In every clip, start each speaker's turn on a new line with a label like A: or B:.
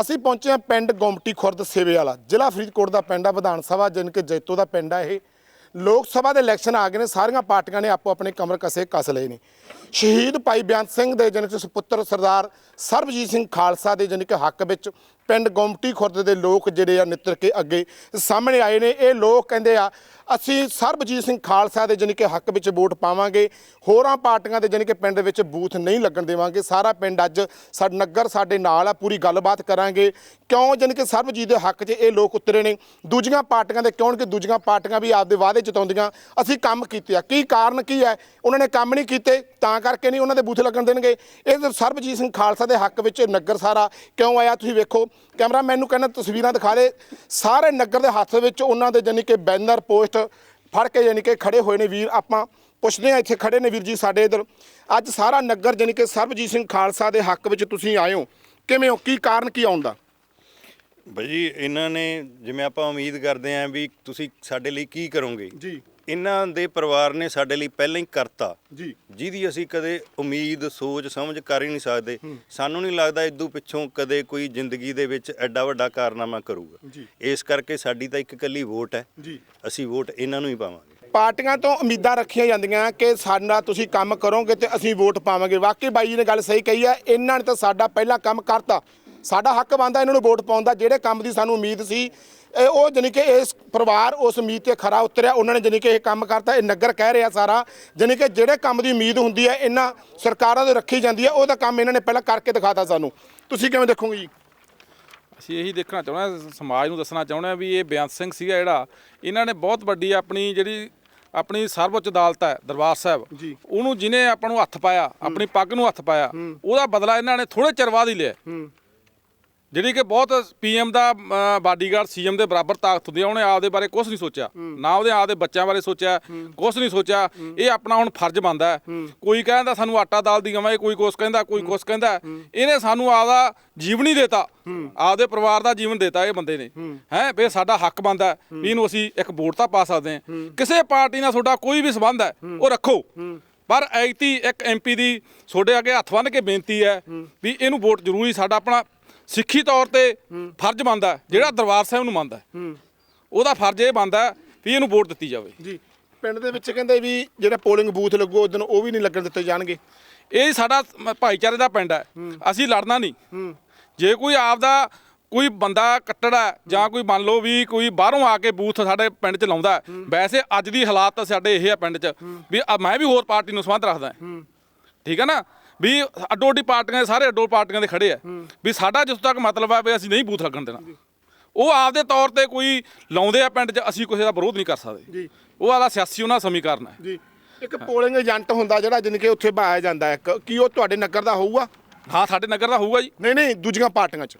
A: ਅਸੀਂ ਪਹੁੰਚੇ ਹਾਂ ਪਿੰਡ ਗੋਮਟੀ ਖੁਰਦ ਸੇਵੇ ਵਾਲਾ। ਜ਼ਿਲ੍ਹਾ ਫਰੀਦਕੋਟ ਦਾ ਪਿੰਡ ਆ, ਵਿਧਾਨ ਸਭਾ ਜਿਨ ਕਿ ਜੈਤੋ ਦਾ ਪਿੰਡ ਆ ਇਹ। ਲੋਕ ਸਭਾ ਦੇ ਇਲੈਕਸ਼ਨ ਆ ਗਏ ਨੇ, ਸਾਰੀਆਂ ਪਾਰਟੀਆਂ ਨੇ ਆਪੋ ਆਪਣੇ ਕਮਰ ਕਸੇ ਕੱਸ ਲਏ ਨੇ। ਸ਼ਹੀਦ ਭਾਈ ਬੇਅੰਤ ਸਿੰਘ ਦੇ ਜਨਕ ਸੁਪੁੱਤਰ ਸਰਦਾਰ ਸਰਬਜੀਤ ਸਿੰਘ ਖਾਲਸਾ ਦੇ ਜਨਕ ਹੱਕ ਵਿੱਚ ਪਿੰਡ ਗੋਮਟੀ ਖੁਰਦ ਦੇ ਲੋਕ ਜਿਹੜੇ ਆ, ਨਿੱਤਰ ਕੇ ਅੱਗੇ ਸਾਹਮਣੇ ਆਏ ਨੇ। ਇਹ ਲੋਕ ਕਹਿੰਦੇ ਆ ਅਸੀਂ ਸਰਬਜੀਤ ਸਿੰਘ ਖਾਲਸਾ ਦੇ ਜਾਣੀ ਕਿ ਹੱਕ ਵਿੱਚ ਵੋਟ ਪਾਵਾਂਗੇ, ਹੋਰਾਂ ਪਾਰਟੀਆਂ ਦੇ ਜਾਣੀ ਕਿ ਪਿੰਡ ਵਿੱਚ ਬੂਥ ਨਹੀਂ ਲੱਗਣ ਦੇਵਾਂਗੇ, ਸਾਰਾ ਪਿੰਡ ਅੱਜ ਸਾਡਾ ਨਗਰ ਸਾਡੇ ਨਾਲ ਆ, ਪੂਰੀ ਗੱਲਬਾਤ ਕਰਾਂਗੇ। ਕਿਉਂ? ਜਾਣੀ ਕਿ ਸਰਬਜੀਤ ਦੇ ਹੱਕ 'ਚ ਇਹ ਲੋਕ ਉਤਰੇ ਨੇ। ਦੂਜੀਆਂ ਪਾਰਟੀਆਂ ਦੇ ਕਿਉਂਕਿ ਦੂਜੀਆਂ ਪਾਰਟੀਆਂ ਵੀ ਆਪਦੇ ਵਾਅਦੇ ਜਤਾਉਂਦੀਆਂ। ਅਸੀਂ ਕੰਮ ਕੀਤੇ ਆ। ਕੀ ਕਾਰਨ ਕੀ ਹੈ? ਉਹਨਾਂ ਨੇ ਕੰਮ ਨਹੀਂ ਕੀਤੇ, ਤਾਂ ਕਰਕੇ ਨਹੀਂ ਉਹਨਾਂ ਦੇ ਬੂਥ ਲੱਗਣ ਦੇਣਗੇ। ਇਹ ਸਰਬਜੀਤ ਸਿੰਘ ਖਾਲਸਾ ਦੇ ਹੱਕ ਵਿੱਚ ਨਗਰ ਸਾਰਾ ਕਿਉਂ ਆਇਆ? ਤੁਸੀਂ ਵੇਖੋ ਕੈਮਰਾਮੈਨ ਨੂੰ ਕਹਿੰਦਾ ਤਸਵੀਰਾਂ ਦਿਖਾ ਦੇ। ਸਾਰੇ ਨਗਰ ਦੇ ਹੱਥ ਵਿੱਚ ਉਹਨਾਂ ਦੇ ਜਾਣੀ ਕਿ ਬੈਨਰ ਪੋਸਟ ਫੜ ਕੇ ਜਾਣੀ ਕਿ ਖੜੇ ਹੋਏ ਨੇ ਵੀਰ। ਆਪਾਂ ਪੁੱਛਦੇ ਆ ਇੱਥੇ ਖੜੇ ਨੇ ਵੀਰ ਜੀ ਸਾਡੇ ਇਧਰ। ਅੱਜ ਸਾਰਾ ਨਗਰ ਜਾਣੀ ਕਿ ਸਰਬਜੀਤ ਸਿੰਘ ਖਾਲਸਾ ਦੇ ਹੱਕ ਵਿੱਚ ਤੁਸੀਂ ਆਏ ਹੋ। ਕਿਵੇਂ ਹੋ? ਕੀ ਕਾਰਨ ਕੀ ਆਉਣ ਦਾ
B: ਭਾਜੀ ਇਹਨਾਂ ਨੇ ਜਿਵੇਂ ਆਪਾਂ ਉਮੀਦ ਕਰਦੇ ਆਂ ਵੀ ਤੁਸੀਂ ਸਾਡੇ ਲਈ ਕੀ ਕਰੋਗੇ।
A: ਜੀ।
B: ਇਹਨਾਂ ਦੇ ਪਰਿਵਾਰ ਨੇ ਸਾਡੇ ਲਈ ਪਹਿਲਾਂ ਹੀ ਕਰਤਾ।
A: ਜੀ।
B: ਜਿਹਦੀ ਅਸੀਂ ਕਦੇ ਉਮੀਦ ਸੋਚ ਸਮਝ ਕਰ ਹੀ ਨਹੀਂ ਸਕਦੇ। ਸਾਨੂੰ ਨਹੀਂ ਲੱਗਦਾ ਇਦੋਂ ਪਿੱਛੋਂ ਕਦੇ ਕੋਈ ਜ਼ਿੰਦਗੀ ਦੇ ਵਿੱਚ ਐਡਾ ਵੱਡਾ ਕਾਰਨਾਮਾ ਕਰੂਗਾ। ਇਸ ਕਰਕੇ ਸਾਡੀ ਤਾਂ ਇੱਕ ਇਕੱਲੀ ਵੋਟ ਹੈ।
A: ਜੀ।
B: ਅਸੀਂ ਵੋਟ ਇਹਨਾਂ ਨੂੰ ਹੀ ਪਾਵਾਂਗੇ।
A: ਪਾਰਟੀਆਂ ਤੋਂ ਉਮੀਦਾਂ ਰੱਖੀਆਂ ਜਾਂਦੀਆਂ ਕਿ ਸਾਡਾ ਤੁਸੀਂ ਕੰਮ ਕਰੋਗੇ ਤੇ ਅਸੀਂ ਵੋਟ ਪਾਵਾਂਗੇ। ਵਾਕਈ ਬਾਈ ਜੀ ਨੇ ਗੱਲ ਸਹੀ ਕਹੀ ਹੈ ਇਹਨਾਂ ਨੇ ਤਾਂ ਸਾਡਾ ਪਹਿਲਾ ਕੰਮ ਕਰਤਾ। ਸਾਡਾ ਹੱਕ ਬਣਦਾ ਇਹਨਾਂ ਨੂੰ ਵੋਟ ਪਾਉਣ ਦਾ। ਜਿਹੜੇ ਕੰਮ ਦੀ ਸਾਨੂੰ ਉਮੀਦ ਸੀ ਉਹ ਜਾਣੀ ਕਿ ਇਸ ਪਰਿਵਾਰ ਉਸ ਉਮੀਦ ਤੇ ਖਰਾ ਉਤਰਿਆ ਉਹਨਾਂ ਨੇ ਜਾਣੀ ਕਿ ਇਹ ਕੰਮ ਕਰਤਾ ਇਹ ਨਗਰ ਕਹਿ ਰਿਹਾ ਸਾਰਾ। ਜਾਣੀ ਕਿ ਜਿਹੜੇ ਕੰਮ ਦੀ ਉਮੀਦ ਹੁੰਦੀ ਹੈ ਇਹਨਾਂ ਸਰਕਾਰਾਂ ਤੋਂ ਰੱਖੀ ਜਾਂਦੀ ਹੈ ਉਹਦਾ ਕੰਮ ਇਹਨਾਂ ਨੇ ਪਹਿਲਾਂ ਕਰਕੇ ਦਿਖਾਤਾ ਸਾਨੂੰ। ਤੁਸੀਂ ਕਿਵੇਂ ਦੇਖੋਗੇ ਜੀ?
C: ਅਸੀਂ ਇਹੀ ਦੇਖਣਾ ਚਾਹੁੰਦੇ ਹਾਂ ਸਮਾਜ ਨੂੰ ਦੱਸਣਾ ਚਾਹੁੰਦੇ ਹਾਂ ਵੀ ਇਹ ਬੇਅੰਤ ਸਿੰਘ ਸੀਗਾ ਜਿਹੜਾ ਇਹਨਾਂ ਨੇ ਬਹੁਤ ਵੱਡੀ ਆਪਣੀ ਜਿਹੜੀ ਆਪਣੀ ਸਰਵਉੱਚ ਅਦਾਲਤ ਹੈ ਦਰਬਾਰ ਸਾਹਿਬ।
A: ਜੀ।
C: ਉਹਨੂੰ ਜਿਹਨੇ ਆਪਾਂ ਨੂੰ ਹੱਥ ਪਾਇਆ ਆਪਣੀ ਪੱਗ ਨੂੰ ਹੱਥ ਪਾਇਆ ਉਹਦਾ ਬਦਲਾ ਇਹਨਾਂ ਨੇ ਥੋੜੇ ਚਿਰ ਬਾਅਦ ਹੀ ਲਿਆ। ਜਿਹੜੀ ਕਿ ਬਹੁਤ ਪੀਐਮ ਦਾ ਬਾਡੀਗਾਰਡ ਸੀਐਮ ਦੇ ਬਰਾਬਰ ਤਾਕਤ ਹੁੰਦੀ ਆ ਉਹਨੇ ਆਪਦੇ ਬਾਰੇ ਕੁਝ ਨਹੀਂ ਸੋਚਿਆ। ਨਾ ਉਹਦੇ ਆਪਦੇ ਬੱਚਿਆਂ ਬਾਰੇ ਸੋਚਿਆ ਕੁਝ ਨਹੀਂ ਸੋਚਿਆ। ਇਹ ਆਪਣਾ ਹੁਣ ਫਰਜ਼ ਬਣਦਾ। ਕੋਈ ਕਹਿੰਦਾ ਸਾਨੂੰ ਆਟਾ ਦਾਲ ਦੀ ਗਵਾਂ ਕੋਈ ਕੁਛ ਕਹਿੰਦਾ ਕੋਈ ਕੁਛ ਕਹਿੰਦਾ ਇਹਨੇ ਸਾਨੂੰ ਆਪਦਾ ਜੀਵਨ ਹੀ ਦੇਤਾ। ਆਪਦੇ ਪਰਿਵਾਰ ਦਾ ਜੀਵਨ ਦੇਤਾ ਇਹ ਬੰਦੇ ਨੇ। ਹੈ। ਵੀ ਸਾਡਾ ਹੱਕ ਬਣਦਾ ਵੀ ਇਹਨੂੰ ਅਸੀਂ ਇੱਕ ਵੋਟ ਤਾਂ ਪਾ ਸਕਦੇ ਹਾਂ। ਕਿਸੇ ਪਾਰਟੀ ਨਾਲ ਤੁਹਾਡਾ ਕੋਈ ਵੀ ਸੰਬੰਧ ਹੈ ਉਹ ਰੱਖੋ। ਪਰ ਐਤੀ ਇੱਕ ਐਮਪੀ ਦੀ ਤੁਹਾਡੇ ਅੱਗੇ ਹੱਥ ਬੰਨ੍ਹ ਕੇ ਬੇਨਤੀ ਹੈ। ਵੀ ਇਹਨੂੰ ਵੋਟ ਜ਼ਰੂਰੀ ਸਾਡਾ ਆਪਣਾ ਸਿੱਖੀ ਤੌਰ ਤੇ ਫਰਜ਼ ਬਣਦਾ ਜਿਹੜਾ ਦਰਬਾਰ ਸਾਹਿਬ ਨੂੰ ਮੰਨਦਾ ਉਹਦਾ ਫਰਜ਼ ਇਹ ਬਣਦਾ ਵੀ ਇਹਨੂੰ ਵੋਟ ਦਿੱਤੀ ਜਾਵੇ।
A: ਜੀ। ਪਿੰਡ ਦੇ ਵਿੱਚ ਕਹਿੰਦੇ ਵੀ ਜਿਹੜਾ ਪੋਲਿੰਗ ਬੂਥ ਲੱਗੂ ਉਦੋਂ ਉਹ ਵੀ ਨਹੀਂ ਲੱਗਣ ਦਿੱਤੇ ਜਾਣਗੇ।
C: ਇਹ ਸਾਡਾ ਭਾਈਚਾਰੇ ਦਾ ਪਿੰਡ ਹੈ। ਅਸੀਂ ਲੜਨਾ ਨਹੀਂ। ਜੇ ਕੋਈ ਆਪਦਾ ਕੋਈ ਬੰਦਾ ਕੱਟੜ ਜਾਂ ਕੋਈ ਮੰਨ ਲਓ ਵੀ ਕੋਈ ਬਾਹਰੋਂ ਆ ਕੇ ਬੂਥ ਸਾਡੇ ਪਿੰਡ 'ਚ ਲਾਉਂਦਾ ਵੈਸੇ ਅੱਜ ਦੀ ਹਾਲਾਤ ਤਾਂ ਸਾਡੇ ਇਹ ਆ ਪਿੰਡ 'ਚ ਵੀ ਮੈਂ ਵੀ ਹੋਰ ਪਾਰਟੀ ਨੂੰ ਸੰਬੰਧ ਰੱਖਦਾ ਠੀਕ ਹੈ ਨਾ? ਵੀ ਅੱਡੋ ਅੱਡੀ ਪਾਰਟੀਆਂ ਦੇ ਸਾਰੇ ਅੱਡੋ ਪਾਰਟੀਆਂ ਦੇ ਖੜੇ ਆ। ਵੀ ਸਾਡਾ ਜਿਸ ਤੱਕ ਮਤਲਬ ਆ ਵੀ ਅਸੀਂ ਨਹੀਂ ਬੂਥ ਲੱਗਣ ਦੇਣਾ। ਉਹ ਆਪਦੇ ਤੌਰ ਤੇ ਕੋਈ ਲਾਉਂਦੇ ਆ ਪਿੰਡ 'ਚ ਅਸੀਂ ਕਿਸੇ ਦਾ ਵਿਰੋਧ ਨਹੀਂ ਕਰ ਸਕਦੇ।
A: ਜੀ।
C: ਉਹ ਆਦਾ ਸਿਆਸੀ ਉਹਨਾਂ ਸਮੀਕਰਨ ਹੈ
A: ਜੀ। ਇੱਕ ਪੋਲਿੰਗ ਏਜੰਟ ਹੁੰਦਾ ਜਿਹੜਾ ਜਿਨ ਕਿ ਉੱਥੇ ਬਾਇਆ ਜਾਂਦਾ ਇੱਕ ਕੀ ਉਹ ਤੁਹਾਡੇ ਨਗਰ ਦਾ ਹੋਊਗਾ?
C: ਹਾਂ ਸਾਡੇ ਨਗਰ ਦਾ ਹੋਊਗਾ ਜੀ।
A: ਨਹੀਂ ਨਹੀਂ ਦੂਜੀਆਂ ਪਾਰਟੀਆਂ 'ਚ।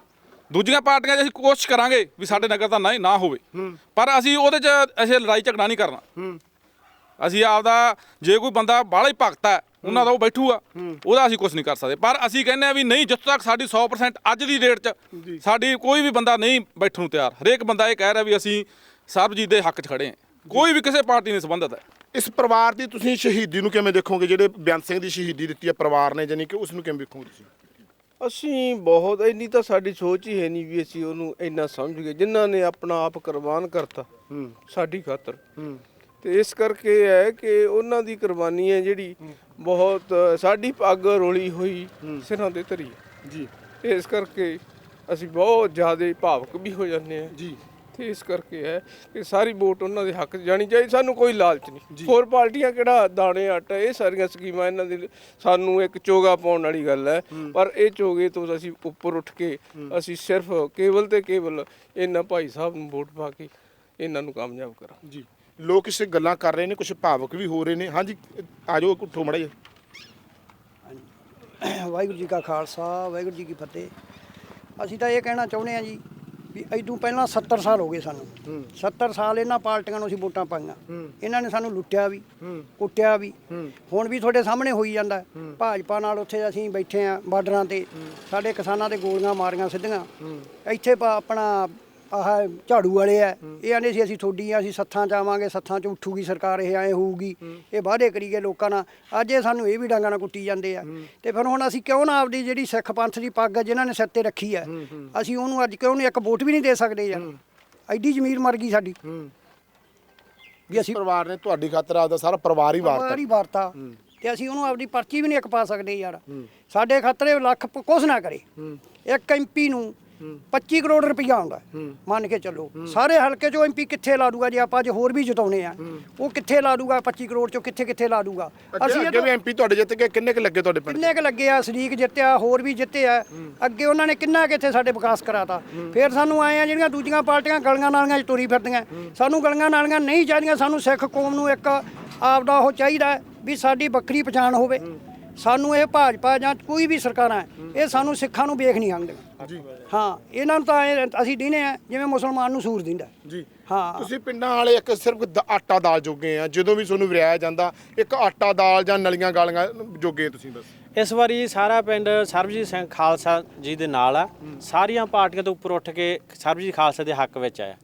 C: ਦੂਜੀਆਂ ਪਾਰਟੀਆਂ 'ਚ ਅਸੀਂ ਕੋਸ਼ਿਸ਼ ਕਰਾਂਗੇ ਵੀ ਸਾਡੇ ਨਗਰ ਦਾ ਨਹੀਂ ਨਾ ਹੋਵੇ। ਪਰ ਅਸੀਂ ਉਹਦੇ 'ਚ ਅਸੀਂ ਲੜਾਈ ਝਗੜਾ ਨਹੀਂ ਕਰਨਾ। ਅਸੀਂ ਆਪਦਾ ਜੇ ਕੋਈ ਬੰਦਾ ਬਾਹਲਾ ਹੀ ਭਗਤ ਹੈ ਉਹਨਾਂ ਦਾ ਉਹ ਬੈਠੂਗਾ ਉਹਦਾ ਅਸੀਂ ਕੁਝ ਨਹੀਂ ਕਰ ਸਕਦੇ। ਪਰ ਅਸੀਂ ਕਹਿੰਦੇ ਆ ਵੀ ਨਹੀਂ ਜਿੱਥੋਂ ਤੱਕ ਸਾਡੀ 100% ਅੱਜ ਦੀ ਡੇਟ 'ਚ ਸਾਡੀ ਕੋਈ ਵੀ ਬੰਦਾ ਨਹੀਂ ਬੈਠਣ ਨੂੰ ਤਿਆਰ। ਹਰੇਕ ਬੰਦਾ ਇਹ ਕਹਿ ਰਿਹਾ ਵੀ ਅਸੀਂ ਸਰਬਜੀਤ ਦੇ ਹੱਕ 'ਚ ਖੜੇ ਹਾਂ ਕੋਈ ਵੀ ਕਿਸੇ ਪਾਰਟੀ ਨਾਲ ਸੰਬੰਧਿਤ ਹੈ।
A: ਇਸ ਪਰਿਵਾਰ ਦੀ ਤੁਸੀਂ ਸ਼ਹੀਦੀ ਨੂੰ ਕਿਵੇਂ ਦੇਖੋਗੇ? ਜਿਹੜੇ ਬੇਅੰਤ ਸਿੰਘ ਦੀ ਸ਼ਹੀਦੀ ਦਿੱਤੀ ਹੈ ਪਰਿਵਾਰ ਨੇ ਜਾਨੀ ਕਿ ਉਸ ਨੂੰ ਕਿਵੇਂ ਵੇਖੋਗੇ ਤੁਸੀਂ?
D: ਅਸੀਂ ਬਹੁਤ ਇੰਨੀ ਤਾਂ ਸਾਡੀ ਸੋਚ ਹੀ ਹੈ ਨਹੀਂ ਵੀ ਅਸੀਂ ਉਹਨੂੰ ਇੰਨਾ ਸਮਝ ਗਏ ਜਿਨ੍ਹਾਂ ਨੇ ਆਪਣਾ ਆਪ ਕੁਰਬਾਨ ਕਰਤਾ
A: ਹੂੰ।
D: ਸਾਡੀ ਖਾਤਰ।
A: ਹੂੰ।
D: ਤੇ ਇਸ ਕਰਕੇ ਹੈ ਕਿ ਉਹਨਾਂ ਦੀ ਕੁਰਬਾਨੀ ਹੈ ਜਿਹੜੀ ਬਹੁਤ ਸਾਡੀ ਪੱਗ ਰੋਲੀ ਹੋਈ ਸਿਰਾਂ ਤੇ ਧਰੀ।
A: ਜੀ।
D: ਇਸ ਕਰਕੇ ਅਸੀਂ ਬਹੁਤ ਜ਼ਿਆਦਾ ਭਾਵਕ ਵੀ ਹੋ ਜਾਂਦੇ ਹਾਂ।
A: ਜੀ।
D: ਤੇ ਇਸ ਕਰਕੇ ਹੈ ਕਿ ਸਾਰੀ ਵੋਟ ਉਹਨਾਂ ਦੇ ਹੱਕ ਜਾਣੀ ਚਾਹੀਦੀ ਸਾਨੂੰ ਕੋਈ ਲਾਲਚ ਨਹੀਂ। ਹੋਰ ਪਾਰਟੀਆਂ ਕਿਹੜਾ ਦਾਣੇ ਆਟਾ ਇਹ ਸਾਰੀਆਂ ਸਕੀਮਾਂ ਇਹਨਾਂ ਦੀ ਸਾਨੂੰ ਇੱਕ ਚੋਗਾ ਪਾਉਣ ਵਾਲੀ ਗੱਲ ਹੈ। ਪਰ ਇਹ ਚੋਗੇ ਤੋਂ ਅਸੀਂ ਉੱਪਰ ਉੱਠ ਕੇ ਅਸੀਂ ਸਿਰਫ ਕੇਵਲ ਤੇ ਕੇਵਲ ਇਹਨਾਂ ਭਾਈ ਸਾਹਿਬ ਨੂੰ ਵੋਟ ਪਾ ਕੇ ਇਹਨਾਂ ਨੂੰ ਕਾਮਯਾਬ ਕਰਾਂ
A: ਜੀ। ਲੋਕ ਇਸੇ ਗੱਲਾਂ ਕਰ ਰਹੇ ਨੇ ਕੁਝ ਭਾਵਕ ਵੀ ਹੋ ਰਹੇ ਨੇ। ਹਾਂਜੀ ਆ ਜਾਓ ਉੱਠੋ ਮੜਾ ਜੀ
E: ਵਾਹਿਗੁਰੂ ਜੀ ਕਾ ਖਾਲਸਾ ਵਾਹਿਗੁਰੂ ਜੀ ਕੀ ਫਤਿਹ। ਅਸੀਂ ਤਾਂ ਇਹ ਕਹਿਣਾ ਚਾਹੁੰਦੇ ਹਾਂ ਜੀ ਵੀ ਐਦੋਂ ਪਹਿਲਾਂ 70 ਸਾਲ ਹੋ ਗਏ ਸਾਨੂੰ। 70 ਸਾਲ ਇਹਨਾਂ ਪਾਰਟੀਆਂ ਨੂੰ ਅਸੀਂ ਵੋਟਾਂ ਪਾਈਆਂ। ਇਹਨਾਂ ਨੇ ਸਾਨੂੰ ਲੁੱਟਿਆ ਵੀ ਕੁੱਟਿਆ ਵੀ। ਹੁਣ ਵੀ ਤੁਹਾਡੇ ਸਾਹਮਣੇ ਹੋਈ ਜਾਂਦਾ। ਭਾਜਪਾ ਨਾਲ ਉੱਥੇ ਅਸੀਂ ਬੈਠੇ ਆ ਬਾਰਡਰਾਂ ਤੇ। ਸਾਡੇ ਕਿਸਾਨਾਂ ਦੇ ਗੋਲੀਆਂ ਮਾਰੀਆਂ ਸਿੱਧੀਆਂ। ਇੱਥੇ ਆਪਣਾ ਆਹ ਝਾੜੂ ਵਾਲੇ ਆ। ਇਹ ਆਂਦੇ ਸੀ ਅਸੀਂ ਥੋਡੀ ਆ ਅਸੀਂ ਸੱਥਾਂ ਚ ਆਵਾਂਗੇ ਸੱਥਾਂ ਚ ਉੱਠੂਗੀ ਸਰਕਾਰ ਇਹ ਐ ਹੋਊਗੀ। ਇਹ ਵਾਅਦੇ ਕਰੀ ਗਏ ਲੋਕਾਂ ਨਾਲ। ਅੱਜ ਇਹ ਸਾਨੂੰ ਇਹ ਵੀ ਡਾਂਗਾਂ ਨਾਲ ਕੁੱਟੀ ਜਾਂਦੇ ਆ। ਤੇ ਫਿਰ ਹੁਣ ਅਸੀਂ ਕਿਉਂ ਨਾ ਆਪਦੀ ਜਿਹੜੀ ਸਿੱਖ ਪੰਥ ਦੀ ਪੱਗ ਆ, ਜਿਨ੍ਹਾਂ ਨੇ ਸਿਰ ਤੇ ਰੱਖੀ ਆ ਅਸੀਂ ਉਹਨੂੰ ਅੱਜ ਕਿਉਂ ਨਹੀਂ ਇੱਕ ਵੋਟ ਵੀ ਨਹੀਂ ਦੇ ਸਕਦੇ ਯਾਰ। ਐਡੀ ਜ਼ਮੀਰ ਮਰ ਗਈ ਸਾਡੀ। ਵੀ ਅਸੀਂ
A: ਪਰਿਵਾਰ ਨੇ ਤੁਹਾਡੀ ਖਾਤਰ ਆਪਦਾ ਸਾਰਾ ਪਰਿਵਾਰ ਹੀ ਵਾਰਤਾ।
E: ਵਾਰੀ ਵਾਰਤਾ। ਤੇ ਅਸੀਂ ਉਹਨੂੰ ਆਪਦੀ ਪਰਚੀ ਵੀ ਨਹੀਂ ਇੱਕ ਪਾ ਸਕਦੇ ਯਾਰ। ਸਾਡੇ ਖਾਤਰੇ ਲੱਖ ਕੁਛ ਨਾ ਕਰੇ। ਇੱਕ ਐਮਪੀ ਨੂੰ 25 ਕਰੋੜ ਰੁਪਈਆ ਆਉਂਦਾ। ਮੰਨ ਕੇ ਚੱਲੋ। ਸਾਰੇ ਹਲਕੇ ਚੋਂ ਐਮਪੀ ਕਿੱਥੇ ਲਾ ਦੂਗਾ? ਜੇ ਆਪਾਂ ਜੇ ਹੋਰ ਵੀ ਜਿਤਾਉਣੇ ਆ ਉਹ ਕਿੱਥੇ ਲਾ ਦੂਗਾ? 25 ਕਰੋੜ ਚੋਂ ਕਿੱਥੇ ਕਿੱਥੇ ਲਾ ਦੂਗਾ?
A: ਅਸੀਂ ਅੱਗੇ ਵੀ ਐਮਪੀ ਤੁਹਾਡੇ ਜਿੱਤ ਕੇ ਕਿੰਨੇ ਕੁ ਲੱਗੇ ਤੁਹਾਡੇ ਪਿੰਡ?
E: ਕਿੰਨੇ ਕ ਲੱਗੇ ਆ? ਸਰੀਕ ਜਿੱਤਿਆ ਹੋਰ ਵੀ ਜਿੱਤੇ ਆ। ਅੱਗੇ ਉਹਨਾਂ ਨੇ ਕਿੰਨਾ ਕਿੱਥੇ ਸਾਡੇ ਵਿਕਾਸ ਕਰਾਤਾ। ਫਿਰ ਸਾਨੂੰ ਆਏ ਆ ਜਿਹੜੀਆਂ ਦੂਜੀਆਂ ਪਾਰਟੀਆਂ ਗਲੀਆਂ ਨਾਲੀਆਂ 'ਚ ਤੁਰੀ ਫਿਰਦੀਆਂ। ਸਾਨੂੰ ਗਲੀਆਂ ਨਾਲੀਆਂ ਨਹੀਂ ਚਾਹੀਦੀਆਂ ਸਾਨੂੰ ਸਿੱਖ ਕੌਮ ਨੂੰ ਇੱਕ ਆਪਦਾ ਉਹ ਚਾਹੀਦਾ ਵੀ ਸਾਡੀ ਵੱਖਰੀ ਪਛਾਣ ਹੋਵੇ। ਸਾਨੂੰ ਇਹ ਭਾਜਪਾ ਜਾਂ ਕੋਈ ਵੀ ਸਰਕਾਰਾਂ ਇਹ ਸਾਨੂੰ ਸਿੱਖਾਂ ਨੂੰ ਵੇਖ ਨਹੀਂ ਆਉਂਦੀਆਂ ਹਾਂ ਇਹਨਾਂ ਨੂੰ ਤਾਂ ਐਂ ਅਸੀਂ ਦਿੰਦੇ ਆ ਜਿਵੇਂ ਮੁਸਲਮਾਨ ਨੂੰ ਸੂਰ ਦਿੰਦਾ।
A: ਜੀ।
E: ਹਾਂ।
A: ਤੁਸੀਂ ਪਿੰਡਾਂ ਵਾਲੇ ਇੱਕ ਸਿਰਫ ਦ- ਆਟਾ ਦਾਲ ਜੋਗੇ ਆ ਜਦੋਂ ਵੀ ਤੁਹਾਨੂੰ ਵਿਰਿਆਇਆ ਜਾਂਦਾ ਇੱਕ ਆਟਾ ਦਾਲ ਜਾਂ ਨਲੀਆਂ ਗਾਲੀਆਂ ਜੋਗੇ ਤੁਸੀਂ ਬਸ?
F: ਇਸ ਵਾਰੀ ਸਾਰਾ ਪਿੰਡ ਸਰਬਜੀਤ ਸਿੰਘ ਖਾਲਸਾ ਜੀ ਦੇ ਨਾਲ ਆ। ਸਾਰੀਆਂ ਪਾਰਟੀਆਂ ਤੋਂ ਉੱਪਰ ਉੱਠ ਕੇ ਸਰਬਜੀਤ ਖਾਲਸਾ ਦੇ ਹੱਕ ਵਿੱਚ ਆਇਆ।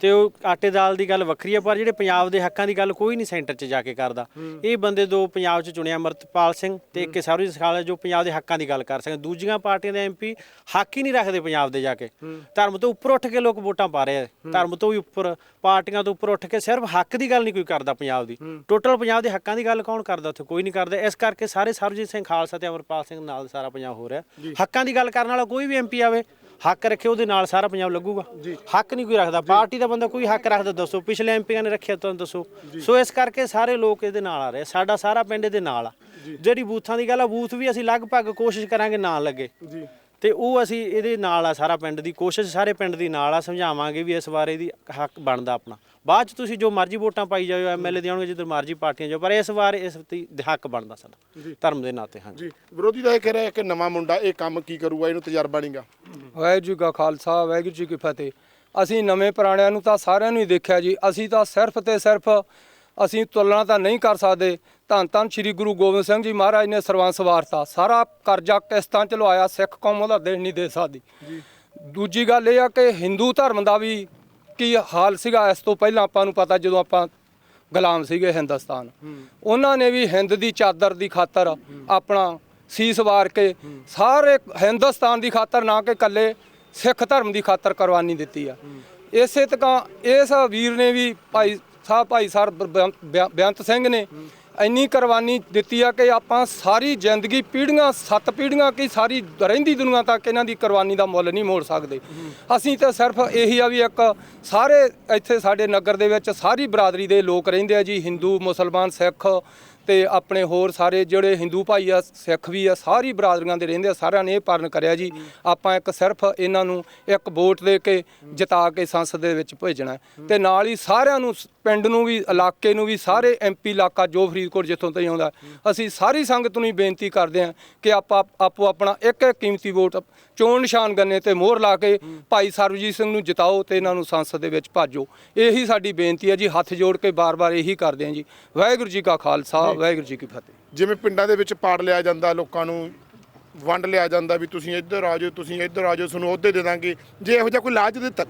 F: ਤੇ ਉਹ ਆਟੇ ਦਾਲ ਦੀ ਗੱਲ ਵੱਖਰੀ ਆ ਪਰ ਜਿਹੜੇ ਪੰਜਾਬ ਦੇ ਹੱਕਾਂ ਦੀ ਗੱਲ ਕੋਈ ਨਹੀਂ ਸੈਂਟਰ 'ਚ ਜਾ ਕੇ ਕਰਦਾ। ਇਹ ਬੰਦੇ ਦੋ ਪੰਜਾਬ 'ਚ ਚੁਣਿਆ ਅਮਰਤਪਾਲ ਸਿੰਘ ਤੇ ਇੱਕ ਸਰਬਜੀਤ ਖਾਲਸਾ ਜੋ ਪੰਜਾਬ ਦੇ ਹੱਕਾਂ ਦੀ ਗੱਲ ਕਰ ਸਕਦੇ ਦੂਜੀਆਂ ਪਾਰਟੀਆਂ ਦੇ ਐਮਪੀ ਹੱਕ ਹੀ ਨਹੀਂ ਰੱਖਦੇ ਪੰਜਾਬ ਦੇ ਜਾ ਕੇ। ਧਰਮ ਤੋਂ ਉੱਪਰ ਉੱਠ ਕੇ ਲੋਕ ਵੋਟਾਂ ਪਾ ਰਹੇ ਆ। ਧਰਮ ਤੋਂ ਵੀ ਉੱਪਰ ਪਾਰਟੀਆਂ ਤੋਂ ਉੱਪਰ ਉੱਠ ਕੇ ਸਿਰਫ ਹੱਕ ਦੀ ਗੱਲ ਨਹੀਂ ਕੋਈ ਕਰਦਾ ਪੰਜਾਬ ਦੀ। ਟੋਟਲ ਪੰਜਾਬ ਦੇ ਹੱਕਾਂ ਦੀ ਗੱਲ ਕੌਣ ਕਰਦਾ ਉੱਥੇ? ਕੋਈ ਨਹੀਂ ਕਰਦਾ। ਇਸ ਕਰਕੇ ਸਾਰੇ ਸਰਬਜੀਤ ਸਿੰਘ ਖਾਲਸਾ ਤੇ ਅਮਰਪਾਲ ਸਿੰਘ ਨਾਲ ਸਾਰਾ ਪੰਜਾਬ ਹੋ ਰਿਹਾ। ਹੱਕਾਂ ਦੀ ਗੱਲ ਕਰਨ ਵਾਲਾ ਕੋਈ ਵੀ ਐਮਪੀ ਆਵੇ ਹੱਕ ਰੱਖੇ ਉਹਦੇ ਨਾਲ ਸਾਰਾ ਪੰਜਾਬ ਲੱਗੂਗਾ। ਹੱਕ ਨਹੀਂ ਕੋਈ ਰੱਖਦਾ। ਪਾਰਟੀ ਦਾ ਬੰਦਾ ਕੋਈ ਹੱਕ ਰੱਖਦਾ ਦੱਸੋ। ਪਿਛਲੇ ਐਮਪੀਆਂ ਨੇ ਰੱਖਿਆ ਤੁਹਾਨੂੰ ਦੱਸੋ। ਸੋ ਇਸ ਕਰਕੇ ਸਾਰੇ ਲੋਕ ਇਹਦੇ ਨਾਲ ਆ ਰਹੇ ਸਾਡਾ ਸਾਰਾ ਪਿੰਡ ਇਹਦੇ ਨਾਲ ਆ। ਜਿਹੜੀ ਬੂਥਾਂ ਦੀ ਗੱਲ ਆ ਬੂਥ ਵੀ ਅਸੀਂ ਲਗਭਗ ਕੋਸ਼ਿਸ਼ ਕਰਾਂਗੇ ਨਾ ਲੱਗੇ।
A: ਜੀ।
F: ਤੇ ਉਹ ਅਸੀਂ ਇਹਦੇ ਨਾਲ ਆ ਸਾਰਾ ਪਿੰਡ ਦੀ ਕੋਸ਼ਿਸ਼ ਸਾਰੇ ਪਿੰਡ ਦੀ ਨਾਲ ਆ ਸਮਝਾਵਾਂਗੇ ਵੀ ਇਸ ਵਾਰ ਇਹਦੀ ਹੱਕ ਬਣਦਾ ਆਪਣਾ। ਬਾਅਦ ਚ ਤੁਸੀਂ ਜੋ ਮਰਜ਼ੀ ਵੋਟਾਂ ਪਾਈ ਜਾਓ ਐਮਐਲਏ ਦੇ ਆਉਣਗੇ ਜਿੱਧਰ ਮਰਜ਼ੀ ਪਾਰਟੀਆਂ ਜਾਓ ਪਰ ਇਸ ਵਾਰ ਇਸ ਦੀ ਹੱਕ ਬਣਦਾ ਸਾਡਾ ਧਰਮ ਦੇ ਨਾਤੇ ਹਾਂਜੀ।
A: ਜੀ ਵਿਰੋਧੀ ਦਾ ਇਹ ਕਹਿ ਰਿਹਾ ਕਿ ਨਵਾਂ ਮੁੰਡਾ ਇਹ ਕੰਮ ਕੀ ਕਰੂਗਾ ਇਹਨੂੰ ਤਜਰਬਾ ਨਹੀਂਗਾ
G: ਵਾਹਿਗੁਰੂ ਜੀ ਕਾ ਖਾਲਸਾ ਵਾਹਿਗੁਰੂ ਜੀ ਕੀ ਫਤਿਹ। ਅਸੀਂ ਨਵੇਂ ਪੁਰਾਣਿਆਂ ਨੂੰ ਤਾਂ ਸਾਰਿਆਂ ਨੂੰ ਹੀ ਦੇਖਿਆ ਜੀ ਅਸੀਂ ਤਾਂ ਸਿਰਫ ਤੇ ਸਿਰਫ ਅਸੀਂ ਤੁਲਨਾ ਤਾਂ ਨਹੀਂ ਕਰ ਸਕਦੇ। ਧੰਨ ਧੰਨ ਸ੍ਰੀ ਗੁਰੂ ਗੋਬਿੰਦ ਸਿੰਘ ਜੀ ਮਹਾਰਾਜ ਨੇ ਸਰਵੰਸ ਵਾਰਤਾ। ਸਾਰਾ ਕਰਜ਼ਾ ਕਿਸ਼ਤਾਂ ਚ ਲਵਾਇਆ ਸਿੱਖ ਕੌਮ ਉਹਦਾ ਦੇਣ ਨਹੀਂ ਦੇ ਸਕਦੀ। ਦੂਜੀ ਗੱਲ ਇਹ ਆ ਕਿ ਹਿੰਦੂ ਧਰਮ ਦਾ ਵੀ ਕੀ ਹਾਲ ਸੀਗਾ ਇਸ ਤੋਂ ਪਹਿਲਾਂ ਆਪਾਂ ਨੂੰ ਪਤਾ ਜਦੋਂ ਆਪਾਂ ਗੁਲਾਮ ਸੀਗੇ ਹਿੰਦੁਸਤਾਨ। ਉਹਨਾਂ ਨੇ ਵੀ ਹਿੰਦ ਦੀ ਚਾਦਰ ਦੀ ਖਾਤਰ ਆਪਣਾ ਸੀਸ ਵਾਰ ਕੇ ਸਾਰੇ ਹਿੰਦੁਸਤਾਨ ਦੀ ਖਾਤਰ ਨਾ ਕਿ ਕੱਲੇ ਸਿੱਖ ਧਰਮ ਦੀ ਖਾਤਰ ਕੁਰਬਾਨੀ ਦਿੱਤੀ ਆ। ਇਸੇ ਤਕਾਂ ਇਸ ਵੀਰ ਨੇ ਵੀ ਭਾਈ ਸਾਹਿਬ ਭਾਈ ਸਰ ਬੇਅੰਤ ਸਿੰਘ ਨੇ ਇੰਨੀ ਕੁਰਬਾਨੀ ਦਿੱਤੀ ਆ ਕਿ ਆਪਾਂ ਸਾਰੀ ਜ਼ਿੰਦਗੀ ਪੀੜ੍ਹੀਆਂ, ਸੱਤ ਪੀੜ੍ਹੀਆਂ ਕੀ ਸਾਰੀ ਰਹਿੰਦੀ ਦੁਨੀਆ ਤੱਕ ਇਹਨਾਂ ਦੀ ਕੁਰਬਾਨੀ ਦਾ ਮੁੱਲ ਨਹੀਂ ਮੋੜ ਸਕਦੇ। ਅਸੀਂ ਤਾਂ ਸਿਰਫ ਇਹੀ ਆ ਵੀ ਇੱਕ ਸਾਰੇ ਇੱਥੇ ਸਾਡੇ ਨਗਰ ਦੇ ਵਿੱਚ ਸਾਰੀ ਬਰਾਦਰੀ ਦੇ ਲੋਕ ਰਹਿੰਦੇ ਆ ਜੀ, ਹਿੰਦੂ, ਮੁਸਲਮਾਨ, ਸਿੱਖ ਤੇ ਆਪਣੇ ਹੋਰ ਸਾਰੇ ਜਿਹੜੇ ਹਿੰਦੂ ਭਾਈ ਆ, ਸਿੱਖ ਵੀ ਆ, ਸਾਰੀ ਬਰਾਦਰੀਆਂ ਦੇ ਰਹਿੰਦੇ ਆ, ਸਾਰਿਆਂ ਨੇ ਇਹ ਪਾਲਣ ਕਰਿਆ ਜੀ ਆਪਾਂ ਇੱਕ ਸਿਰਫ ਇਹਨਾਂ ਨੂੰ ਇੱਕ ਵੋਟ ਦੇ ਕੇ ਜਿਤਾ ਕੇ ਸੰਸਦ ਦੇ ਵਿੱਚ ਭੇਜਣਾ ਹੈ। ਤੇ ਨਾਲ ਹੀ ਸਾਰਿਆਂ ਨੂੰ ਸ- ਪਿੰਡ ਨੂੰ ਵੀ, ਇਲਾਕੇ ਨੂੰ ਵੀ, ਸਾਰੇ ਐਮਪੀ ਇਲਾਕਾ ਜੋ ਫਰੀਦਕੋਟ ਜਿੱਥੋਂ ਤਾਈਂ ਆਉਂਦਾ, ਅਸੀਂ ਸਾਰੀ ਸੰਗਤ ਨੂੰ ਹੀ ਬੇਨਤੀ ਕਰਦੇ ਹਾਂ ਕਿ ਆਪਾਂ ਆਪੋ ਆਪਣਾ ਇੱਕ ਇੱਕ ਕੀਮਤੀ ਵੋਟ ਚੋਣ ਨਿਸ਼ਾਨ ਗੰਨੇ ਤੇ ਮੋਹਰ ਲਾ ਕੇ ਭਾਈ ਸਰਬਜੀਤ ਸਿੰਘ ਨੂੰ ਜਿਤਾਓ ਤੇ ਇਹਨਾਂ ਨੂੰ ਸੰਸਦ ਦੇ ਵਿੱਚ ਭਾਜੋ। ਇਹੀ ਸਾਡੀ ਬੇਨਤੀ ਹੈ ਜੀ ਹੱਥ ਜੋੜ ਕੇ ਬਾਰ-ਬਾਰ ਇਹੀ ਕਰਦੇ ਹਾਂ ਜੀ। ਵਾਹਿਗੁਰੂ ਜੀ ਕਾ ਖਾਲਸਾ ਵਾਹਿਗੁਰੂ ਜੀ ਕੀ ਫਤਿਹ।
A: ਜਿਵੇਂ ਪਿੰਡਾਂ ਦੇ ਵਿੱਚ ਪਾੜ ਲਿਆ ਜਾਂਦਾ ਲੋਕਾਂ ਨੂੰ ਵੰਡ ਲਿਆ ਜਾਂਦਾ ਵੀ ਤੁਸੀਂ ਇੱਧਰ ਆ ਜਾਓ ਤੁਸੀਂ ਇੱਧਰ ਆ ਜਾਓ ਤੁਹਾਨੂੰ ਉਹਦੇ ਦੇ ਦਾਂਗੇ। ਜੇ ਇਹੋ ਜਿਹਾ ਕੋਈ ਲਾਜ ਦਿੱਤਾ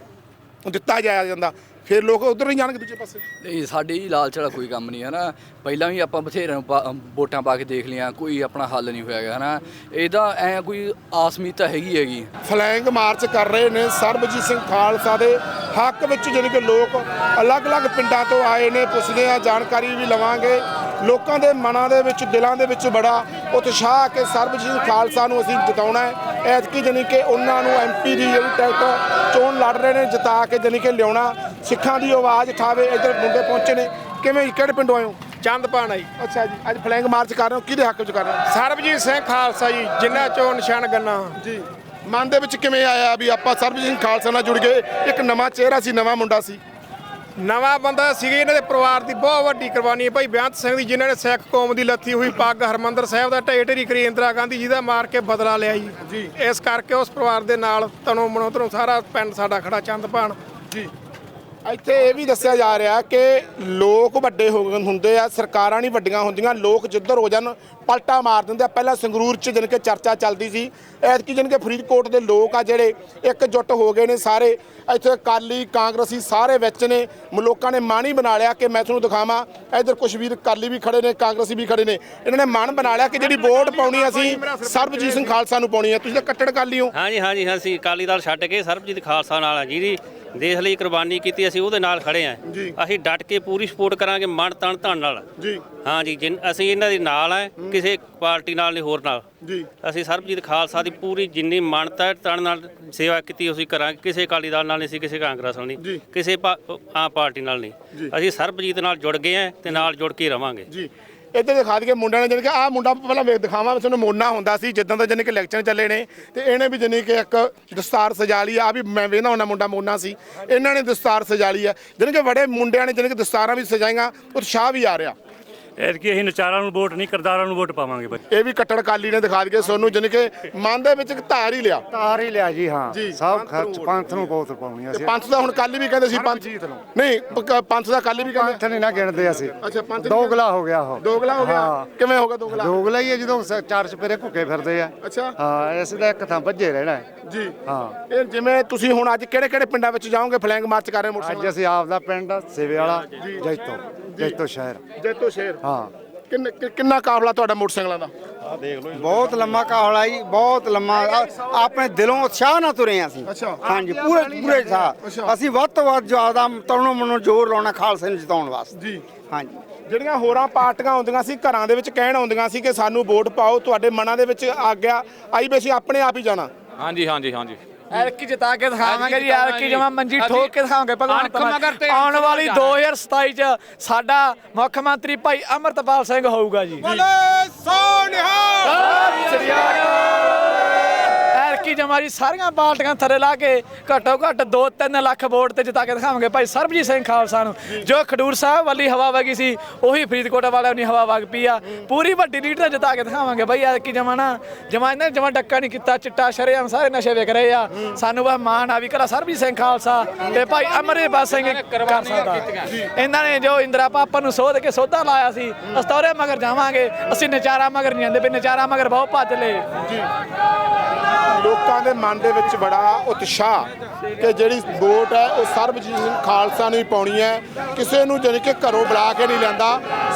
A: ਦਿੱਤਾ ਜਾਇਆ ਜਾਂਦਾ ਫਿਰ ਲੋਕ ਉਧਰ ਨਹੀਂ ਜਾਣਗੇ ਦੂਜੇ ਪਾਸੇ।
H: ਨਹੀਂ ਸਾਡੇ ਜੀ ਲਾਲਚ ਵਾਲਾ ਕੋਈ ਕੰਮ ਨਹੀਂ ਹੈ ਨਾ। ਪਹਿਲਾਂ ਵੀ ਆਪਾਂ ਬਥੇਰਿਆਂ ਨੂੰ ਪਾ- ਵੋਟਾਂ ਪਾ ਕੇ ਦੇਖ ਲਿਆ ਕੋਈ ਆਪਣਾ ਹੱਲ ਨਹੀਂ ਹੋਇਆ ਹੈ ਨਾ ਇਹਦਾ ਐ ਕੋਈ ਆਸਮੀਤਾ ਹੈਗੀ ਹੈਗੀ।
A: ਫਲੈਂਗ ਮਾਰਚ ਕਰ ਰਹੇ ਨੇ ਸਰਬਜੀਤ ਸਿੰਘ ਖਾਲਸਾ ਦੇ ਹੱਕ ਵਿੱਚ ਜਾਣੀ ਕਿ ਲੋਕ ਅਲੱਗ-ਅਲੱਗ ਪਿੰਡਾਂ ਤੋਂ ਆਏ ਨੇ ਪੁੱਛਦੇ ਆ ਜਾਣਕਾਰੀ ਵੀ ਲਵਾਂਗੇ। ਲੋਕਾਂ ਦੇ ਮਨਾਂ ਦੇ ਵਿੱਚ ਦਿਲਾਂ ਦੇ ਵਿੱਚ ਬੜਾ ਉਤਸ਼ਾਹ ਕਿ ਸਰਬਜੀਤ ਸਿੰਘ ਖਾਲਸਾ ਨੂੰ ਅਸੀਂ ਜਿਤਾਉਣਾ ਹੈ। ਐਤਕੀ ਜਾਣੀ ਕਿ ਉਹਨਾਂ ਨੂੰ ਐਮਪੀ ਦੀ ਜਿਹੜੀ ਟਿਕਟ ਚੋਣ ਲੜ ਰਹੇ ਨੇ ਜਿਤਾ ਕੇ ਜਾਣੀ ਕਿ ਲਿਆਉਣਾ ਸਿੱਖਾਂ ਦੀ ਆਵਾਜ਼ ਉਠਾਵੇ ਇੱਧਰ ਮੁੰਡੇ ਪਹੁੰਚੇ ਨੇ। ਕਿਵੇਂ ਕਿਹੜੇ ਪਿੰਡੋਂ ਆਏ ਹੋ?
I: ਚੰਦਪਾਣ ਆਈ
A: ਅੱਛਾ ਜੀ ਅੱਜ ਫਲੈਂਗ ਮਾਰਚ ਕਰ ਰਹੇ ਹੋ ਕਿਹਦੇ ਹੱਕ ਵਿੱਚ ਕਰ ਰਹੇ ਹੋ?
I: ਸਰਬਜੀਤ ਸਿੰਘ ਖਾਲਸਾ ਜੀ ਜਿੰਨਾ ਚੋਂ ਨਿਸ਼ਾਨ ਗੰਨਾ।
A: ਜੀ ਮਨ ਦੇ ਵਿੱਚ ਕਿਵੇਂ ਆਇਆ ਵੀ ਆਪਾਂ ਸਰਬਜੀਤ ਸਿੰਘ ਖਾਲਸਾ ਨਾਲ ਜੁੜ ਗਏ? ਇੱਕ ਨਵਾਂ ਚਿਹਰਾ ਸੀ ਨਵਾਂ ਮੁੰਡਾ ਸੀ।
I: ਨਵਾਂ ਬੰਦਾ ਸੀਗੇ ਇਹਨਾਂ ਦੇ ਪਰਿਵਾਰ ਦੀ ਬਹੁਤ ਵੱਡੀ ਕੁਰਬਾਨੀ ਹੈ ਭਾਈ। ਬੇਅੰਤ ਸਿੰਘ ਦੀ ਜਿਨ੍ਹਾਂ ਨੇ ਸਿੱਖ ਕੌਮ ਦੀ ਲੱਥੀ ਹੋਈ ਪੱਗ ਹਰਮੰਦਰ ਸਾਹਿਬ ਦਾ ਢੇਰ ਢੇਰੀ ਕਰੀ ਇੰਦਰਾ ਗਾਂਧੀ ਜੀ ਦਾ ਮਾਰ ਕੇ ਬਦਲਾ ਲਿਆ ਜੀ। ਇਸ ਕਰਕੇ ਉਸ ਪਰਿਵਾਰ ਦੇ ਨਾਲ ਤਨੋਂ ਮਨੋਂ ਧਰੋਂ ਸਾਰਾ ਪਿੰਡ ਸਾਡਾ ਖੜਾ ਚੰਦਪਾਣ
A: ਜੀ। ਇੱਥੇ ਇਹ ਵੀ ਦੱਸਿਆ ਜਾ ਰਿਹਾ ਕਿ ਲੋਕ ਵੱਡੇ ਹੋ ਗਏ ਹੁੰਦੇ ਆ ਸਰਕਾਰਾਂ ਨਹੀਂ ਵੱਡੀਆਂ ਹੁੰਦੀਆਂ ਲੋਕ ਜਿੱਧਰ ਹੋ ਜਾਣ ਪਲਟਾ ਮਾਰ ਦਿੰਦੇ ਆ। ਪਹਿਲਾਂ ਸੰਗਰੂਰ 'ਚ ਜਾਣੀ ਕਿ ਚਰਚਾ ਚੱਲਦੀ ਸੀ ਐਤਕੀ ਜਾਣੀ ਕਿ ਫਰੀਦਕੋਟ ਦੇ ਲੋਕ ਆ ਜਿਹੜੇ ਇੱਕ ਜੁੱਟ ਹੋ ਗਏ ਨੇ ਸਾਰੇ। ਇੱਥੇ ਅਕਾਲੀ ਕਾਂਗਰਸੀ ਸਾਰੇ ਵਿੱਚ ਨੇ ਲੋਕਾਂ ਨੇ ਮਨ ਹੀ ਬਣਾ ਲਿਆ ਕਿ ਮੈਂ ਤੁਹਾਨੂੰ ਦਿਖਾਵਾਂ ਇੱਧਰ ਕੁਛ ਵੀਰ ਅਕਾਲੀ ਵੀ ਖੜੇ ਨੇ ਕਾਂਗਰਸੀ ਵੀ ਖੜੇ ਨੇ। ਇਹਨਾਂ ਨੇ ਮਨ ਬਣਾ ਲਿਆ ਕਿ ਜਿਹੜੀ ਵੋਟ ਪਾਉਣੀ ਅਸੀਂ ਸਰਬਜੀਤ ਸਿੰਘ ਖਾਲਸਾ ਨੂੰ ਪਾਉਣੀ ਹੈ ਤੁਸੀਂ ਤਾਂ ਕੱਟੜ ਅਕਾਲੀ ਹੋ।
J: ਹਾਂਜੀ ਹਾਂਜੀ ਹਾਂ, ਅਸੀਂ ਅਕਾਲੀ ਦਲ ਛੱਡ ਕੇ ਸਰਬਜੀਤ ਖਾਲਸਾ ਨਾਲ ਆ ਜੀ ਦੇਸ਼ ਲਈ ਕੁਰਬਾਨੀ ਕੀਤੀ ਅਸੀਂ ਉਹਦੇ ਨਾਲ ਖੜੇ ਆਂ।
A: ਜੀ।
J: ਅਸੀਂ ਡਟ ਕੇ ਪੂਰੀ ਸਪੋਰਟ ਕਰਾਂਗੇ ਮਨ ਤਨ ਧਨ ਨਾਲ।
A: ਜੀ।
J: ਹਾਂਜੀ ਜਿਨ- ਅਸੀਂ ਇਹਨਾਂ ਦੇ ਨਾਲ ਆ ਕਿਸੇ ਪਾਰਟੀ ਨਾਲ ਨਹੀਂ ਹੋਰ ਨਾਲ।
A: ਜੀ।
J: ਅਸੀਂ ਸਰਬਜੀਤ ਖਾਲਸਾ ਦੀ ਪੂਰੀ ਜਿੰਨੀ ਮਾਨਤਾ ਤਨ ਨਾਲ ਸੇਵਾ ਕੀਤੀ ਅਸੀਂ ਕਰਾਂਗੇ। ਕਿਸੇ ਅਕਾਲੀ ਦਲ ਨਾਲ ਨਹੀਂ ਸੀ ਕਿਸੇ ਕਾਂਗਰਸ ਨਾਲ
A: ਜੀ।
J: ਨਹੀਂ ਕਿਸੇ ਪਾ- ਆਮ ਪਾਰਟੀ ਨਾਲ ਨਹੀਂ। ਅਸੀਂ ਸਰਬਜੀਤ ਨਾਲ ਜੁੜ ਗਏ ਆਂ ਤੇ ਨਾਲ ਜੁੜ ਕੇ ਰਵਾਂਗੇ।
A: ਜੀ। ਇੱਧਰ ਦਿਖਾ ਦਈਏ ਮੁੰਡਿਆਂ ਨੇ, ਜਾਣੀ ਕਿ ਆਹ ਮੁੰਡਾ ਪਹਿਲਾਂ ਵੇਖ ਦਿਖਾਵਾਂ, ਮੈਂ ਤੁਹਾਨੂੰ ਮੋਨਾ ਹੁੰਦਾ ਸੀ, ਜਿੱਦਾਂ ਦਾ ਜਾਣੀ ਕਿ ਇਲੈਕਸ਼ਨ ਚੱਲੇ ਨੇ, ਤੇ ਇਹਨੇ ਵੀ ਜਾਣੀ ਕਿ ਇੱਕ ਦਸਤਾਰ ਸਜਾ ਲਈ ਆ, ਆਹ ਵੀ ਮੈਂ ਵੇਖਦਾ ਹੁੰਦਾ ਮੁੰਡਾ ਮੋਨਾ ਸੀ, ਇਹਨਾਂ ਨੇ ਦਸਤਾਰ ਸਜਾ ਲਈ ਆ। ਜਾਣੀ ਕਿ ਬੜੇ ਮੁੰਡਿਆਂ ਨੇ ਜਾਣੀ ਕਿ ਦਸਤਾਰਾਂ ਵੀ ਸਜਾਈਆਂ, ਉਤਸ਼ਾਹ ਵੀ ਆ ਰਿਹਾ।
K: ਐਤਕੀ ਅਸੀਂ ਨਚਾਰਾਂ ਨੂੰ ਵੋਟ ਨਹੀਂ ਕਰਦਾਰਾਂ ਨੂੰ ਵੋਟ ਪਾਵਾਂਗੇ ਬੱਚੇ
A: ਇਹ ਵੀ ਕੱਟੜ ਕਾਲੀ ਨੇ ਦਿਖਾ ਦਈਏ ਸੋਨੂੰ ਜਾਣੀ ਕਿ ਮਨ ਦੇ ਵਿੱਚ ਇੱਕ ਧਾਰ ਹੀ ਲਿਆ।
L: ਤਾਰ ਹੀ ਲਿਆ ਜੀ ਹਾਂ।
A: ਜੀ,
L: ਸਭ
A: ਪੰਥ
L: ਖਰਚ ਪੰਥ ਨੂੰ ਬਹੁਤ ਪਾਉਣੀ
A: ਤੇ
L: ਅਸੀਂ।
A: ਪੰਥ ਦਾ ਹੁਣ ਕਾਲੀ ਵੀ ਕਹਿੰਦੇ ਸੀ ਪੰਥ
L: ਸਰਬਜੀਤ ਨੂੰ।
A: ਨਹੀਂ ਪ- ਪੰਥ ਦਾ ਕਾਲੀ ਵੀ ਕਹਿੰਦੇ
L: ਪੰਥ ਨਹੀਂ ਨਾ ਗਿਣਦੇ ਅਸੀਂ।
A: ਅੱਛਾ ਪੰਥ ਨਹੀਂ
L: ਦੋਗਲਾ ਹੋ ਗਿਆ ਉਹ।
A: ਦੋਗਲਾ ਹੋ ਗਿਆ?
L: ਹਾਂ।
A: ਕਿਵੇਂ ਹੋ ਗਿਆ ਦੋਗਲਾ?
L: ਦੋਗਲਾ ਹੀ ਹੈ ਜਦੋਂ ਸ- ਚਾਰ ਚਪੇਰੇ ਭੁੱਕੇ ਫਿਰਦੇ ਆ।
A: ਅੱਛਾ।
L: ਹਾਂ ਇਸ ਦਾ ਇੱਕ ਥਾਂ ਵੱਜੇ ਰਹਿਣਾ ਹੈ।
A: ਜੀ।
L: ਹਾਂ।
A: ਇਹ ਜਿਵੇਂ ਤੁਸੀਂ ਹੁਣ ਅੱਜ ਕਿਹੜੇ ਕਿਹੜੇ ਪਿੰਡਾਂ ਵਿੱਚ ਜਾਓਗੇ ਫਲੈਂਗ ਮਾਰਚ ਕਰ ਰਹੇ
L: ਅੱਜ
A: ਮੋਟਰਸਾਈਕਲ
L: ਅਸੀਂ ਆਪ ਦਾ ਪਿੰਡ ਸੇਵੇ ਵਾਲਾ ਜੈਤੋ ਜੈਤੋ ਸ਼ਹਿਰ।
A: ਜੈਤੋ ਸ਼ਹਿਰ।
L: ਹਾਂ।
A: ਕਿੰਨ- ਕਿ- ਕਿੰਨਾ ਕਾਫਲਾ ਤੁਹਾਡਾ ਮੋਟਰਸਾਈਕਲਾਂ ਦਾ?
M: ਬਹੁਤ ਲੰਮਾ ਕਾਹਲਾ ਜੀ ਬਹੁਤ ਲੰਮਾ। ਆ- ਆਪਣੇ ਦਿਲੋਂ ਉਤਸ਼ਾਹ ਨਾਲ ਤੁਰੇ ਹਾਂ ਅਸੀਂ।
A: ਅੱਛਾ।
M: ਹਾਂਜੀ ਪੂਰੇ ਪੂਰੇ ਉਤਸ਼ਾਹ। ਅਸੀਂ ਵੱਧ ਤੋਂ ਵੱਧ ਜ਼ਿਆਦਾ ਤਣੋ ਮਨੋਂ ਜ਼ੋਰ ਲਾਉਣਾ ਖਾਲਸੇ ਨੂੰ ਜਿਤਾਉਣ ਵਾਸਤੇ।
A: ਜੀ।
M: ਹਾਂਜੀ।
A: ਜਿਹੜੀਆਂ ਹੋਰਾਂ ਪਾਰਟੀਆਂ ਆਉਂਦੀਆਂ ਸੀ ਘਰਾਂ ਦੇ ਵਿੱਚ ਕਹਿਣ ਆਉਂਦੀਆਂ ਸੀ ਕਿ ਸਾਨੂੰ ਵੋਟ ਪਾਓ ਤੁਹਾਡੇ ਮਨਾਂ ਦੇ ਵਿੱਚ ਆ ਗਿਆ ਆਈ ਵੀ ਅਸੀਂ ਆਪਣੇ ਆਪ ਹੀ ਜਾਣਾ।
C: ਹਾਂਜੀ ਹਾਂਜੀ ਹਾਂਜੀ।
N: ਐਰਕੀ ਜਿਤਾ ਕੇ ਦਿਖਾਵਾਂਗੇ ਜੀ ਐਰਕੀ ਜਮਾ ਮੰਜੀ ਠੋਕ ਕੇ ਦਿਖਾਵਾਂਗੇ ਭਗਵੰਤ ਮਾਨ ਆਉਣ ਵਾਲੀ
C: ਜਾਣਾ।
N: 2027 ਚ ਸਾਡਾ ਮੁੱਖ ਮੰਤਰੀ ਭਾਈ ਅਮਰਤਪਾਲ ਸਿੰਘ ਹੋਊਗਾ ਜੀ। ਐਰਕੀ ਜਮਾ ਜੀ ਸਾਰੀਆਂ ਬਾਲਟੀਆਂ ਥੱਲੇ ਲਾ ਕੇ ਘੱਟੋ ਘੱਟ 2-3 ਲੱਖ ਵੋਟ ਤੇ ਜਿਤਾ ਕੇ ਦਿਖਾਵਾਂਗੇ ਭਾਈ ਸਰਬਜੀਤ ਸਿੰਘ ਖਾਲਸਾ ਨੂੰ। ਜੋ ਖਡੂਰ ਸਾਹਿਬ ਵਾਲੀ ਹਵਾ ਵਗੀ ਸੀ, ਉਹੀ ਫਰੀਦਕੋਟ ਵਾਲਿਆਂ ਦੀ ਹਵਾ ਵਗ ਪਈ ਆ। ਪੂਰੀ ਵੱਡੀ ਲੀਡ ਤੇ ਜਿਤਾ ਕੇ ਦਿਖਾਵਾਂਗੇ ਭਾਈ ਐਰਕੀ ਜਮਾ ਨਾ, ਜਮਾ ਇਹਨਾਂ ਜਮਾ ਡੱਕਾ ਨਹੀਂ ਕੀਤਾ, ਚਿੱਟਾ ਸ਼ਰੇਆਮ ਸਾਰੇ ਨਸ਼ੇ ਵਿਕ ਰਹੇ ਆ। ਸਾਨੂੰ ਬਸ ਮਾਣ ਆ ਵੀ ਕਲਾ ਸਰਬਜੀਤ ਸਿੰਘ ਖਾਲਸਾ ਤੇ ਭਾਈ ਅਮਰਪਾਲ ਸਿੰਘ ਕਰ ਸਕਦਾ ਇਹਨਾਂ ਨੇ ਜੋ ਇੰਦਰਾ ਪਾਪਾ ਨੂੰ ਸੋਧ ਕੇ ਸੋਧਾ ਲਾਇਆ ਸੀ ਅਸਤੌਰੇ ਮਗਰ ਜਾਵਾਂਗੇ। ਅਸੀਂ ਨਚਾਰਾ ਮਗਰ ਨਹੀਂ ਜਾਂਦੇ ਵੀ ਨਚਾਰਾ ਮਗਰ ਬਹੁਤ ਭੱਜ ਲਏ।
A: ਲੋਕਾਂ ਦੇ ਮਨ ਦੇ ਵਿੱਚ ਬੜਾ ਉਤਸ਼ਾਹ ਕਿ ਜਿਹੜੀ ਵੋਟ ਹੈ, ਉਹ ਸਰਬਜੀਤ ਸਿੰਘ ਖਾਲਸਾ ਨੂੰ ਹੀ ਪਾਉਣੀ ਹੈ। ਕਿਸੇ ਨੂੰ ਜਾਣੀ ਕਿ ਘਰੋਂ ਬੁਲਾ ਕੇ ਨਹੀਂ ਲੈਂਦਾ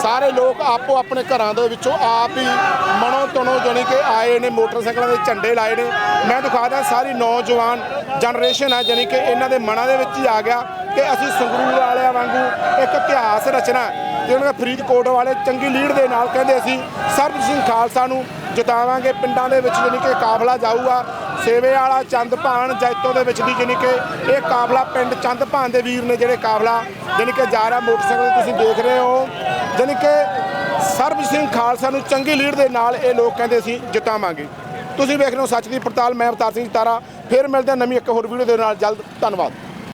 A: ਸਾਰੇ ਲੋਕ ਆਪੋ ਆਪਣੇ ਘਰਾਂ ਦੇ ਵਿੱਚੋਂ ਆਪ ਹੀ ਮਨੋ ਤਨੋ ਜਾਣੀ ਕਿ ਆਏ ਨੇ, ਮੋਟਰਸਾਈਕਲਾਂ ਦੇ ਝੰਡੇ ਲਾਏ ਨੇ। ਮੈਂ ਦਿਖਾਦਾ ਸਾਰੀ ਨੌਜਵਾਨ ਜਨਰੇਸ਼ਨ ਹੈ, ਜਾਣੀ ਕਿ ਇਹਨਾਂ ਦੇ ਮਨਾਂ ਦੇ ਵਿੱਚ ਹੀ ਆ ਗਿਆ ਕਿ ਅਸੀਂ ਸੰਗਰੂਰ ਵਾਲਿਆਂ ਵਾਂਗੂ ਇੱਕ ਇਤਿਹਾਸ ਰਚਨਾ ਹੈ। ਤੇ ਉਹਨਾਂ ਦੇ ਫਰੀਦਕੋਟ ਵਾਲੇ ਚੰਗੀ ਲੀਡ ਦੇ ਨਾਲ ਕਹਿੰਦੇ ਅਸੀਂ, ਸਰਬਜੀਤ ਸਿੰਘ ਖਾਲਸਾ ਨੂੰ ਜਿਤਾਵਾਂਗੇ। ਪਿੰਡਾਂ ਦੇ ਵਿੱਚ ਜਾਣੀ ਕਿ ਕਾਫਲਾ ਜਾਊਗਾ। ਸੇਵੇ ਵਾਲਾ ਚੰਦਪਾਨ ਜੈਤੋ ਦੇ ਵਿੱਚ ਦੀ ਜਾਣੀ ਕਿ ਇਹ ਕਾਬਲਾ ਪਿੰਡ ਚੰਦਪਾਨ ਦੇ ਵੀਰ ਨੇ ਜਿਹੜੇ ਕਾਬਲਾ ਜਾਣੀ ਕਿ ਜਾ ਰਿਹਾ ਮੋਟਰਸਾਈਕਲ ਤੁਸੀਂ ਦੇਖ ਰਹੇ ਹੋ। ਜਾਣੀ ਕਿ ਸਰਬ ਸਿੰਘ ਖਾਲਸਾ ਨੂੰ ਚੰਗੀ ਲੀਡ ਦੇ ਨਾਲ ਇਹ ਲੋਕ ਕਹਿੰਦੇ ਅਸੀਂ ਜਿਤਾਵਾਂਗੇ। ਤੁਸੀਂ ਵੇਖ ਰਹੇ ਹੋ ਸੱਚ ਦੀ ਪੜਤਾਲ, ਮੈਂ ਅਵਤਾਰ ਸਿੰਘ ਤਾਰਾ, ਫਿਰ ਮਿਲਦੇ ਹਾਂ ਨਵੀਂ ਇੱਕ ਹੋਰ ਵੀਡੀਓ ਦੇ ਨਾਲ। ਜਲਦ, ਧੰਨਵਾਦ।